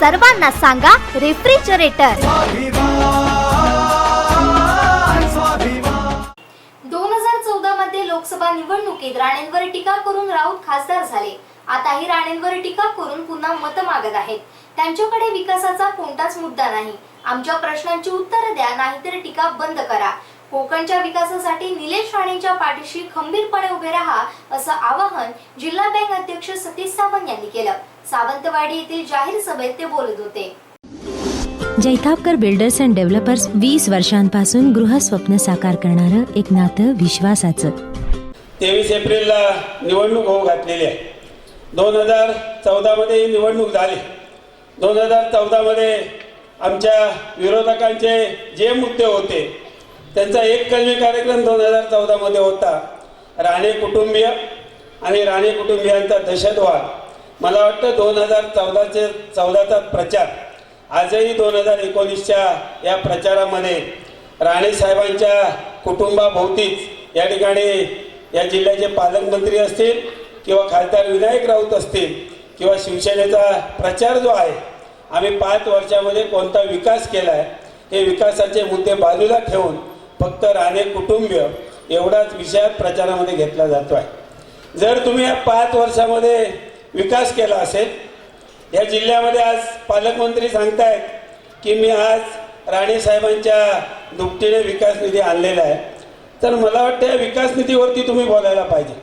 सर्वांना सांगा रेफ्रिजरेटर. दोन हजार चौदा मध्ये लोकसभा निवडणुकीत राणेंवर टीका करून राऊत खासदार झाले. आताही राणेंवर टीका करून पुन्हा मत मागत आहेत. त्यांच्याकडे विकासाचा कोणताच मुद्दा नाही. आमच्या प्रश्नांची उत्तरं द्या नाहीतर टीका बंद करा. कोकणच्या विकासासाठी निलेश राणेंच्या पाठीशी खंबीरपणे उभे राहा असं आवाहन जिल्हा बँक अध्यक्ष सतीश सावंत यांनी केलं. सावंतवाडी येथील जाहीर सभेत ते बोलत होते. जैतापकर बिल्डर्स अँड डेव्हलपर्स वीस वर्षांपासून गृहस्वप्न साकार करणारं एक नातं विश्वासाचं. तेवीस एप्रिलला निवडणूक होऊ घातलेली आहे. दोन हजार चौदामध्ये ही निवडणूक झाली. दोन हजार चौदामध्ये आमच्या विरोधकांचे जे मुद्दे होते त्यांचा एक कलमी कार्यक्रम दोन हजार चौदामध्ये होता. राणे कुटुंबीय आणि राणे कुटुंबियांचा दहशतवाद. मला वाटतं दोन हजार चौदाचे चौदाचा प्रचार आजही दोन हजार एकोणीसच्या या प्रचारामध्ये राणेसाहेबांच्या कुटुंबाभोवतीच या ठिकाणी या जिल्ह्याचे पालकमंत्री असतील किंवा खासदार विनायक राऊत असतील किंवा शिवसेनेचा प्रचार जो आहे आम्ही पाच वर्षामध्ये कोणता विकास केला आहे हे विकासाचे मुद्दे बाजूला ठेवून फक्त राणे कुटुंबीय एवढाच विषयात प्रचारामध्ये घेतला जातो आहे जर तुम्ही या पाच वर्षामध्ये विकास केला असेल. या जिल्ह्यामध्ये आज पालकमंत्री सांगतायत की मी आज राणेसाहेबांच्या दुपटीने विकास निधी आणलेला आहे. तर मला वाटतं या विकास निधीवरती तुम्ही बोलायला पाहिजे.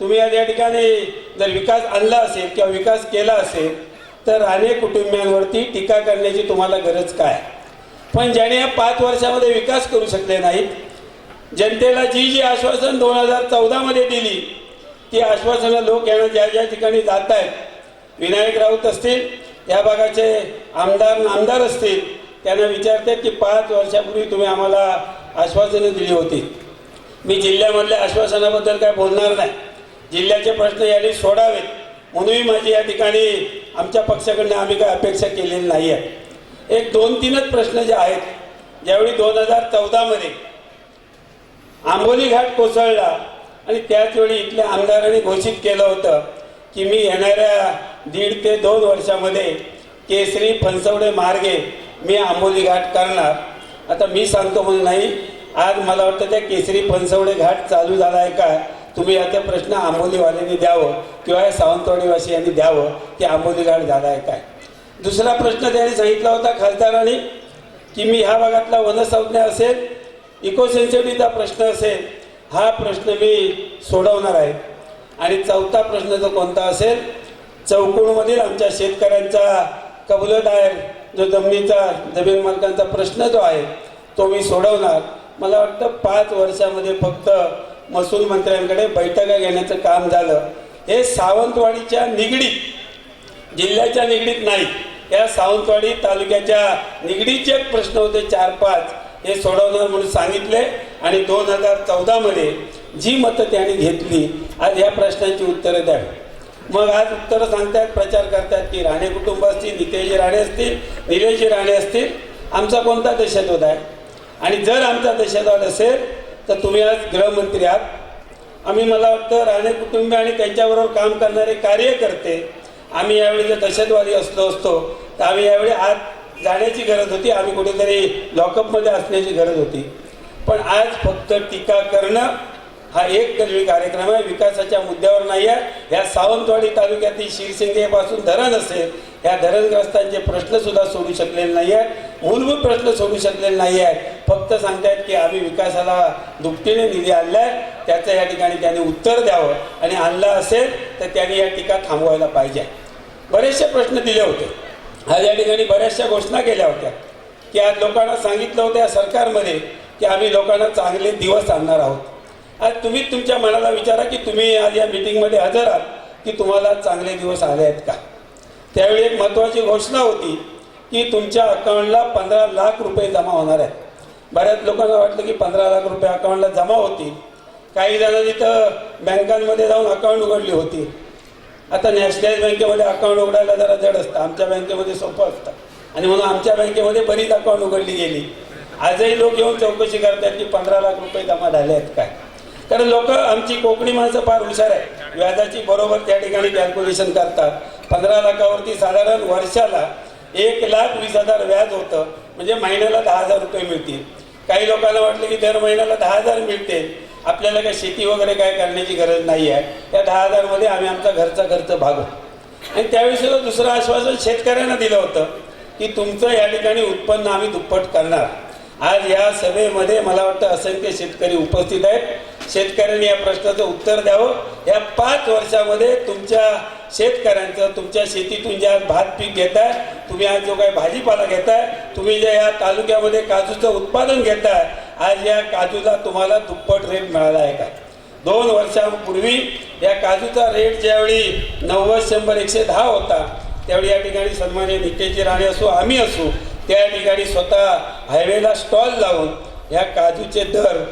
तुम्ही आज या ठिकाणी जर विकास आणला असेल किंवा विकास केला असेल तर राणे कुटुंबियांवरती टीका करण्याची तुम्हाला गरज काय? पण ज्याने या पाच वर्षामध्ये विकास करू शकले नाहीत जनतेला जी जी आश्वासन दोन हजार चौदामध्ये दिली ती आश्वासनं लोक यांना ज्या ज्या ठिकाणी जात आहेत विनायक राऊत असतील या भागाचे आमदार नामदार असतील त्यांना विचारतात की पाच वर्षापूर्वी तुम्ही आम्हाला आश्वासनं दिली होती. मी जिल्ह्यामधल्या आश्वासनाबद्दल काय बोलणार नाही. जिल्ह्याचे प्रश्न याने सोडावेत. म्हणूनही माझी या ठिकाणी आमच्या पक्षाकडनं आम्ही काय अपेक्षा केलेली नाही आहे एक दोन तीनच प्रश्न जे आहेत ज्यावेळी दोन हजार चौदामध्ये आंबोली घाट कोसळला आणि त्याच वेळी इथल्या आमदारांनी घोषित केलं होतं की मी येणाऱ्या दीड ते दोन वर्षामध्ये केसरी फणसवडे मार्गे मी आंबोली घाट करणार. आता मी सांगतो म्हणून नाही आज मला वाटतं त्या केसरी फणसवडे घाट चालू झाला आहे का? तुम्ही आता प्रश्न आंबोलीवाल्यांनी द्यावं किंवा या सावंतवाडीवासियांनी द्यावं की आंबोली घाट झाला आहे काय? दुसरा प्रश्न त्यांनी सांगितला होता खासदारांनी की मी ह्या भागातला वनसंज्ञा असेल इको सेन्सिटिव्हचा प्रश्न असेल हा प्रश्न मी सोडवणार आहे. आणि चौथा प्रश्न जो कोणता असेल चौकोणमधील आमच्या शेतकऱ्यांचा कबूलदार जो जमिनीचा जमीन मालकांचा प्रश्न जो आहे तो मी सोडवणार. मला वाटतं पाच वर्षामध्ये फक्त महसूल मंत्र्यांकडे बैठका घेण्याचं काम झालं. हे सावंतवाडीच्या निगडीत जिल्ह्याच्या निगडीत नाही या सावंतवाडी तालुक्याच्या निगडीचे प्रश्न होते चार पाच हे सोडवणार म्हणून सांगितले. आणि दोन हजार चौदामध्ये जी मतं त्यांनी घेतली आज या प्रश्नांची उत्तरं द्यावी मग आज उत्तरं सांगतात प्रचार करतात की राणे कुटुंब असतील नितेशजी राणे असतील निलेशजी राणे असतील आमचा कोणता दहशतवाद आहे? आणि जर आमचा दहशतवाद असेल तर तुम्ही आज गृहमंत्री आहात. आम्ही मला वाटतं राणे कुटुंबी आणि त्यांच्याबरोबर काम करणारे कार्यकर्ते आम्ही यावेळी जर दहशतवादी असलो असतो तर आम्ही यावेळी आत जाण्याची गरज होती. आम्ही कुठेतरी लॉकअपमध्ये असण्याची गरज होती. पण आज फक्त टीका करणं हा एक कलमी कार्यक्रम आहे. विकासाच्या मुद्द्यावर नाही आहे. ह्या सावंतवाडी तालुक्यातील शिरसिंगेपासून धरण असेल ह्या धरणग्रस्तांचे प्रश्न सुद्धा सोडू शकलेले नाही आहेत. मूलभूत प्रश्न सोडू शकलेले नाही आहेत. फक्त सांगतायत की आम्ही विकासाला दुपटीने निधी आणलाय. त्याचं या ठिकाणी त्याने उत्तर द्यावं आणि आणलं असेल तर त्याने या टीका थांबवायला पाहिजे. बरेचसे प्रश्न दिले होते. आज या ठिकाणी बऱ्याचशा घोषणा केल्या होत्या. की आज लोकांना सांगितलं होतं या सरकारमध्ये की आम्ही लोकांना चांगले दिवस आणणार आहोत. आज तुम्ही तुमच्या मनाला विचारा की तुम्ही आज या मिटिंगमध्ये हजर आहात की तुम्हाला चांगले दिवस आले आहेत का? त्यावेळी एक महत्त्वाची घोषणा होती की तुमच्या अकाउंटला पंधरा लाख रुपये जमा होणार आहेत. बऱ्याच लोकांना वाटलं की पंधरा लाख रुपये अकाउंटला जमा होतील. काही जणांनी तर बँकांमध्ये जाऊन अकाउंट उघडली होती. आता नॅशनल बँकेमध्ये अकाउंट उघडायला जरा जड असतं. आमच्या बँकेमध्ये सोपं असतं. आणि म्हणून आमच्या बँकेमध्ये बरीच अकाउंट उघडली गेली. आजही लोक येऊन चौकशी करतात की पंधरा लाख रुपये जमा झाले आहेत काय? कारण लोक आमची कोकणी माणसं फार हुशार आहे व्याजाची बरोबर त्या ठिकाणी कॅल्क्युलेशन करतात. पंधरा लाखावरती साधारण वर्षाला एक लाख वीस हजार व्याज होतं. म्हणजे महिन्याला दहा हजार रुपये मिळतील. काही लोकांना वाटलं की दर महिन्याला दहा हजार मिळते आपल्याला काय शेती वगैरे काय करण्याची गरज नाही आहे त्या दहा हजारमध्ये आम्ही आमचा घरचा खर्च भागू आणि त्यावेळी सुद्धा दुसरं आश्वासन शेतकऱ्यांना दिलं होतं की तुमचं या ठिकाणी उत्पन्न आम्ही दुप्पट करणार. आज या सभेमध्ये मला वाटतं असंख्य शेतकरी उपस्थित आहेत. शेतकऱ्यांनी या प्रश्नाचं उत्तर द्यावं. या पाच वर्षामध्ये तुमच्या शेतकऱ्यांचं तुमच्या शेतीतून जे आज भात पीक घेताय तुम्ही आज जो काही भाजीपाला घेताय तुम्ही जे या तालुक्यामध्ये काजूचं उत्पादन घेताय आज या काजूला तुम्हाला दुप्पट रेट मिळाला आहे का? दोन वर्षांपूर्वी या काजूचा रेट ज्यावेळी नव्वद शंभर एकशे दहा होता त्यावेळी या ठिकाणी सन्मान्य नितेशजी राणे असो आम्ही असू त्या ठिकाणी स्वतः हायवेला स्टॉल लावून ह्या काजूचे दर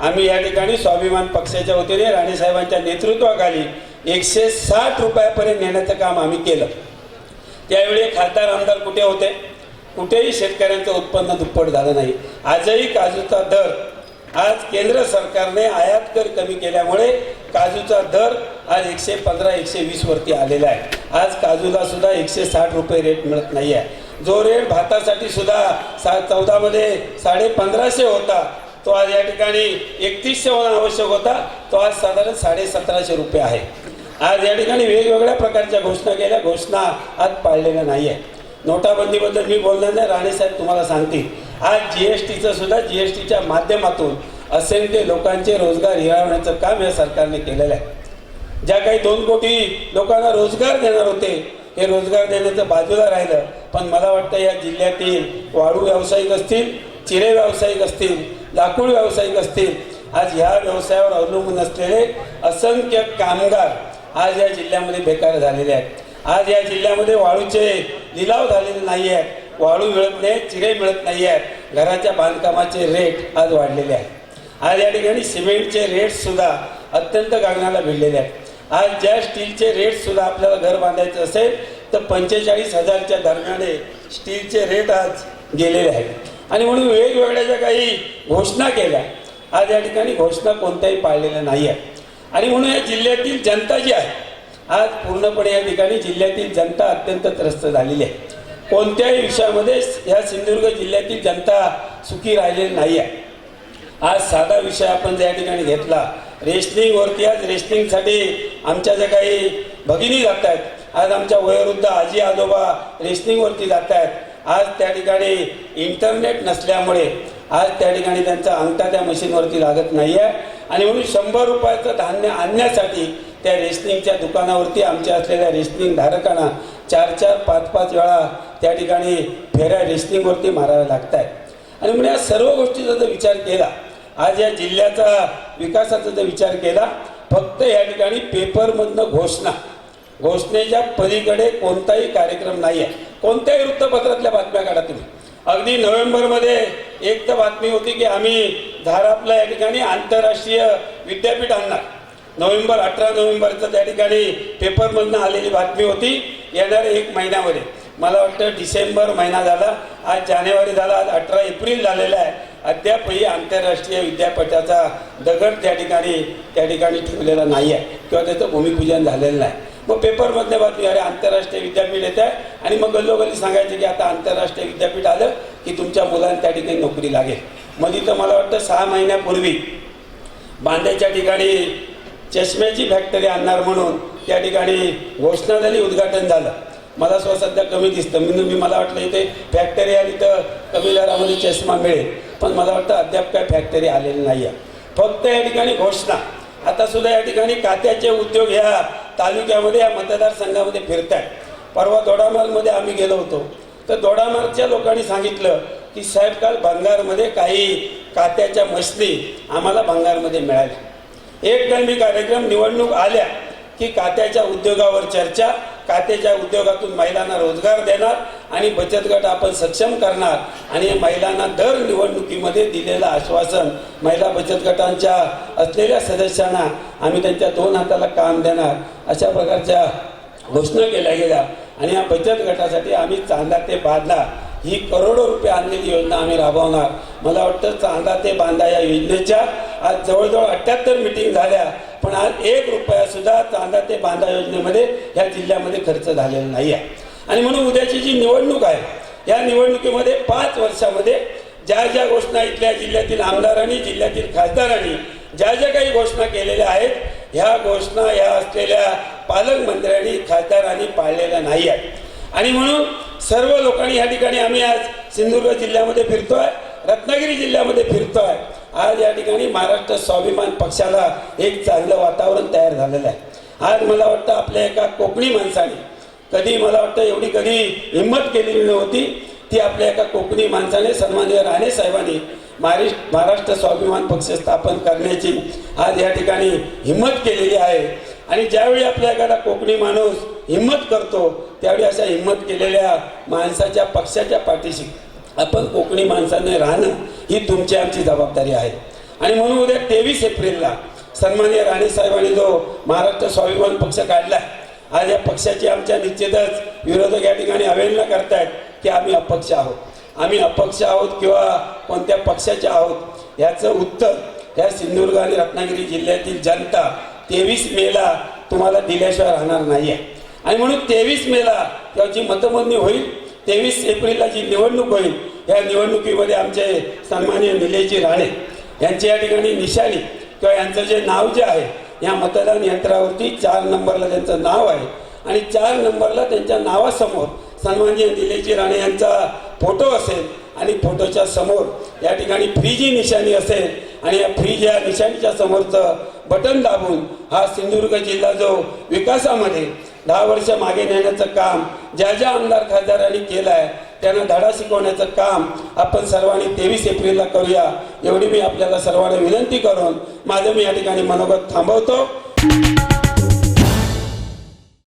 आम्ही या ठिकाणी स्वाभिमान पक्षाच्या वतीने राणेसाहेबांच्या नेतृत्वाखाली एकशे साठ रुपयापर्यंत नेण्याचं काम आम्ही केलं. त्यावेळी खासदार आमदार कुठे होते? कुठेही शेतकऱ्यांचं उत्पन्न दुप्पट झालं नाही. आजही काजूचा दर आज केंद्र सरकारने आयात कर कमी केल्यामुळे काजूचा दर आज एकशे पंधरा एकशे वीसवरती आलेला आहे. आज काजूला सुद्धा एकशे साठ रुपये रेट मिळत नाही आहे जो रेट भातासाठी सुद्धा सा चौदामध्ये साडे पंधराशे होता तो आज या ठिकाणी एकतीसशे होणं आवश्यक होता तो आज साधारण साडे सतराशे रुपये आहे. आज या ठिकाणी वेगवेगळ्या प्रकारच्या घोषणा केल्या घोषणा आज पाळलेल्या नाही आहे नोटाबंदीबद्दल मी बोलणार नाही राणेसाहेब तुम्हाला सांगतील. आज जी एस टीचं सुद्धा जी एस टीच्या माध्यमातून असंख्य लोकांचे रोजगार हिरावण्याचं काम या सरकारने केलेलं आहे. ज्या काही दोन कोटी लोकांना रोजगार देणार होते हे रोजगार देण्याचं बाजूला राहिलं पण मला वाटतं या जिल्ह्यातील वाळू व्यावसायिक असतील चिरे व्यावसायिक असतील लाकूड व्यावसायिक असतील आज ह्या व्यवसायावर अवलंबून असलेले असंख्य कामगार आज या जिल्ह्यामध्ये बेकार झालेले आहेत. आज या जिल्ह्यामध्ये वाळूचे लिलाव झालेले नाही आहेत वाळू मिळत नाही चिरे मिळत नाही आहेत घराच्या बांधकामाचे रेट आज वाढलेले आहेत. आज या ठिकाणी सिमेंटचे रेट सुद्धा अत्यंत गगनाला भिडलेले आहेत. आज ज्या स्टीलचे रेट सुद्धा आपल्याला घर बांधायचं असेल तर पंचेचाळीस हजारच्या दरम्याने स्टीलचे रेट आज गेलेले आहेत. आणि म्हणून वेगवेगळ्या ज्या काही घोषणा केल्या आज या ठिकाणी घोषणा कोणत्याही पाळलेल्या नाही आहेत आणि म्हणून या जिल्ह्यातील जनता जी आहे आज पूर्णपणे या ठिकाणी जिल्ह्यातील जनता अत्यंत त्रस्त झालेली आहे. कोणत्याही विषयामध्ये या सिंधुदुर्ग जिल्ह्यातील जनता सुखी राहिलेली नाही आहे आज साधा विषय आपण ज्या ठिकाणी घेतला रेसलिंगवरती आज रेसलिंगसाठी आमच्या ज्या काही भगिनी जात आहेत आज आमच्या वयोवृद्ध आजी आजोबा रेसलिंगवरती जात आहेत आज त्या ठिकाणी इंटरनेट नसल्यामुळे आज त्या ठिकाणी त्यांचा अंगठा त्या मशीनवरती लागत नाही आहे आणि म्हणून शंभर रुपयाचं धान्य आणण्यासाठी त्या रेसलिंगच्या दुकानावरती आमच्या असलेल्या रेसलिंग धारकांना चार चार पाच पाच वेळा त्या ठिकाणी फेऱ्या रेसलिंगवरती माराव्या लागत आहेत आणि म्हणून या सर्व गोष्टीचा जर विचार केला आज या जिल्ह्याचा विकासाचा जर विचार केला फक्त या ठिकाणी पेपरमधनं घोषणा घोषणेच्या पलीकडे कोणताही कार्यक्रम नाही आहे कोणत्याही वृत्तपत्रातल्या बातम्या काढा तुम्ही. अगदी नोव्हेंबरमध्ये एक तर बातमी होती की आम्ही धारापला या ठिकाणी आंतरराष्ट्रीय विद्यापीठ आणणार. नोव्हेंबर अठरा नोव्हेंबरचं त्या ठिकाणी पेपरमधनं आलेली बातमी होती. येणाऱ्या एक महिन्यामध्ये. मला वाटतं डिसेंबर महिना झाला. आज जानेवारी झाला. आज अठरा एप्रिल झालेला आहे. अद्यापही आंतरराष्ट्रीय विद्यापीठाचा दगड त्या ठिकाणी त्या ठिकाणी ठेवलेला नाही आहे किंवा त्याचं भूमिपूजन झालेलं नाही. मग पेपरमधल्या बातमी अरे आंतरराष्ट्रीय विद्यापीठ येत आहे आणि मग गल्लोगल्ली सांगायचे की आता आंतरराष्ट्रीय विद्यापीठ आलं की तुमच्या मुलांना त्या ठिकाणी नोकरी लागेल. मग इथं मला वाटतं सहा महिन्यापूर्वी बांद्याच्या ठिकाणी चष्म्याची फॅक्टरी आणणार म्हणून त्या ठिकाणी घोषणा झाली उद्घाटन झालं. मला स्व सध्या कमी दिसतं. म्हणून मी मला वाटलं इथे फॅक्टरी आली तर कमी दरामध्ये चष्मा मिळेल. पण मला वाटतं अद्याप काय फॅक्टरी आलेली नाही आहे फक्त या ठिकाणी घोषणा. आता सुद्धा या ठिकाणी कात्याचे उद्योग ह्या तालुक्यामध्ये या मतदारसंघामध्ये फिरत आहेत परवा दोडामालमध्ये आम्ही गेलो होतो. तर दोडामालच्या लोकांनी सांगितलं की साहेब काल भंगारमध्ये काही कात्याच्या मशनी आम्हाला भंगारमध्ये मिळाल्या. एक मी कार्यक्रम निवडणूक आल्या की कात्याच्या उद्योगावर चर्चा कातेच्या उद्योगातून महिलांना रोजगार देणार आणि बचत गट आपण सक्षम करणार. आणि महिलांना दर निवडणुकीमध्ये दिलेलं आश्वासन महिला बचत गटांच्या असलेल्या सदस्यांना आम्ही त्यांच्या दोन हाताला काम देणार. अशा प्रकारच्या घोषणा केल्या गेल्या. आणि या बचत गटासाठी आम्ही चांदा ते बांधला ही करोडो रुपये आणलेली योजना आम्ही राबवणार. मला वाटतं चांदा ते बांधा या योजनेच्या आज जवळजवळ अठ्ठ्याहत्तर मिटिंग झाल्या पण आज एक रुपया सुद्धा चांदा ते बांधा योजनेमध्ये ह्या जिल्ह्यामध्ये खर्च झालेला नाही आहे. आणि म्हणून उद्याची जी निवडणूक आहे या निवडणुकीमध्ये पाच वर्षामध्ये ज्या ज्या घोषणा इथल्या जिल्ह्यातील आमदारांनी जिल्ह्यातील खासदारांनी ज्या ज्या काही घोषणा केलेल्या आहेत ह्या घोषणा ह्या असलेल्या पालकमंत्र्यांनी खासदारांनी पाळलेल्या नाही आहेत. आणि म्हणून सर्व लोकांनी या ठिकाणी आम्ही आज सिंधुदुर्ग जिल्ह्यामध्ये फिरतोय रत्नागिरी जिल्ह्यामध्ये फिरतोय. आज या ठिकाणी महाराष्ट्र स्वाभिमान पक्षाला एक चांगलं वातावरण तयार झालेलं आहे. आज मला वाटतं आपल्या एका कोकणी माणसाने कधी मला वाटतं एवढी कधी हिंमत केलेली नव्हती ती आपल्या एका कोकणी माणसाने सन्माननीय राणे साहेबांनी महाराष्ट्र महाराष्ट्र स्वाभिमान पक्ष स्थापन करण्याची आज या ठिकाणी हिंमत केलेली आहे. आणि ज्यावेळी आपल्या एखादा कोकणी माणूस हिंमत करतो त्यावेळी अशा हिंमत केलेल्या माणसाच्या पक्षाच्या पाठीशी आपण कोकणी माणसाने राहणं ही तुमची आमची जबाबदारी आहे. आणि म्हणून उद्या तेवीस एप्रिलला सन्माननीय राणेसाहेबांनी जो महाराष्ट्र स्वाभिमान पक्ष काढला आज या पक्षाची आमच्या निश्चितच विरोधक या ठिकाणी अवेलना करतायत की आम्ही अपक्ष आहोत. आम्ही अपक्ष आहोत किंवा कोणत्या पक्षाचे आहोत याचं उत्तर या सिंधुदुर्ग आणि रत्नागिरी जिल्ह्यातील जनता तेवीस मेला तुम्हाला दिल्याशिवाय राहणार नाही आहे आणि म्हणून तेवीस मेला किंवा जी मतमोजणी होईल तेवीस एप्रिलला जी निवडणूक होईल या निवडणुकीमध्ये आमचे सन्मान्य निलेशजी राणे यांची या ठिकाणी निशाणी किंवा यांचं जे नाव जे आहे या मतदान यंत्रावरती चार नंबरला त्यांचं नाव आहे. आणि चार नंबरला त्यांच्या नावासमोर सन्मान्य निलेशजी राणे यांचा फोटो असेल आणि फोटोच्या समोर या ठिकाणी फ्रीजी निशाणी असेल आणि या फ्रीज या निशाणीच्या समोरचं बटन दाबून हा सिंधुदुर्ग जिल्हा जो विकासामध्ये दहा वर्ष मागे नेण्याचं काम ज्या ज्या आमदार खासदारांनी केलं आहे त्यांना धडा शिकवण्याचं काम आपण सर्वांनी तेवीस एप्रिलला करूया. एवढी मी आपल्याला सर्वांना विनंती करून माझं मी या ठिकाणी मनोगत थांबवतो.